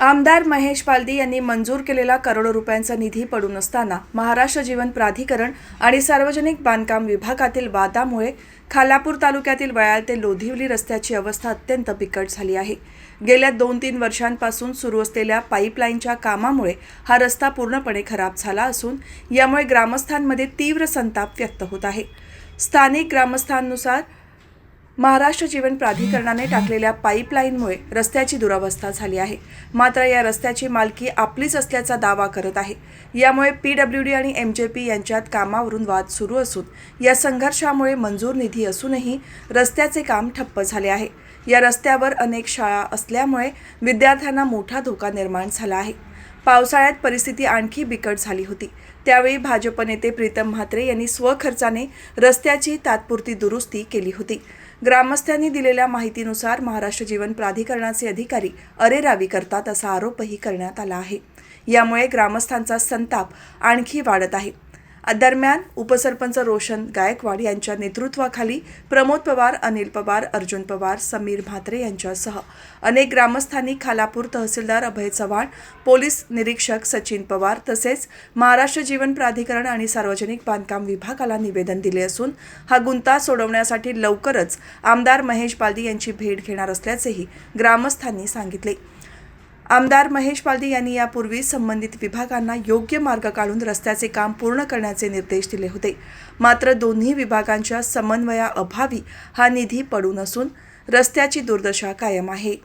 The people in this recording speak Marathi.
आमदार महेश पालदी यांनी मंजूर केलेला करोडो रुपयांचा निधी पडून असताना महाराष्ट्र जीवन प्राधिकरण आणि सार्वजनिक बांधकाम विभागातील वादामुळे खालापूर तालुक्यातील वयाळ ते लोधिवली रस्त्याची अवस्था अत्यंत बिकट झाली आहे. गेल्या दोन तीन वर्षांपासून सुरू असलेल्या पाईपलाईनच्या कामामुळे हा रस्ता पूर्णपणे खराब झाला असून यामुळे ग्रामस्थांमध्ये तीव्र संताप व्यक्त होत आहे. स्थानिक ग्रामस्थांनुसार महाराष्ट्र जीवन प्राधिकरणाने टाकलेल्या पाईपलाईनमुळे रस्त्याची दुरावस्था झाली आहे. मात्र या रस्त्याची मालकी आपलीच असल्याचा दावा करत आहे. यामुळे पी डब्ल्यू डी आणि एम जे पी यांच्यात कामावरून वाद सुरू असून या संघर्षामुळे मंजूर निधी असूनही रस्त्याचे काम ठप्प झाले आहे. या रस्त्यावर अनेक शाळा असल्यामुळे विद्यार्थ्यांना मोठा धोका निर्माण झाला आहे. पावसाळ्यात परिस्थिती आणखी बिकट झाली होती. त्यावेळी भाजप नेते प्रीतम म्हात्रे यांनी स्वखर्चाने रस्त्याची तात्पुरती दुरुस्ती केली होती. ग्रामस्थांनी दिलेल्या माहितीनुसार महाराष्ट्र जीवन प्राधिकरणाचे अधिकारी अरेरावी करतात असा आरोपही करण्यात आला आहे. यामुळे ग्रामस्थांचा संताप आणखी वाढत आहे. दरम्यान उपसरपंच रोशन गायकवाड यांच्या नेतृत्वाखाली प्रमोद पवार अनिल पवार अर्जुन पवार समीर म्हात्रे यांच्यासह अनेक ग्रामस्थांनी खालापूर तहसीलदार अभय चव्हाण पोलीस निरीक्षक सचिन पवार तसेच महाराष्ट्र जीवन प्राधिकरण आणि सार्वजनिक बांधकाम विभागाला निवेदन दिले असून हा गुंता सोडवण्यासाठी लवकरच आमदार महेश पालदी यांची भेट घेणार असल्याचेही ग्रामस्थांनी सांगितले. आमदार महेश पालदी यांनी यापूर्वी संबंधित विभागांना योग्य मार्ग काढून रस्त्याचे काम पूर्ण करण्याचे निर्देश दिले होते. मात्र दोन्ही विभागांच्या समन्वयाअभावी हा निधी पडून असून रस्त्याची दुर्दशा कायम आहे.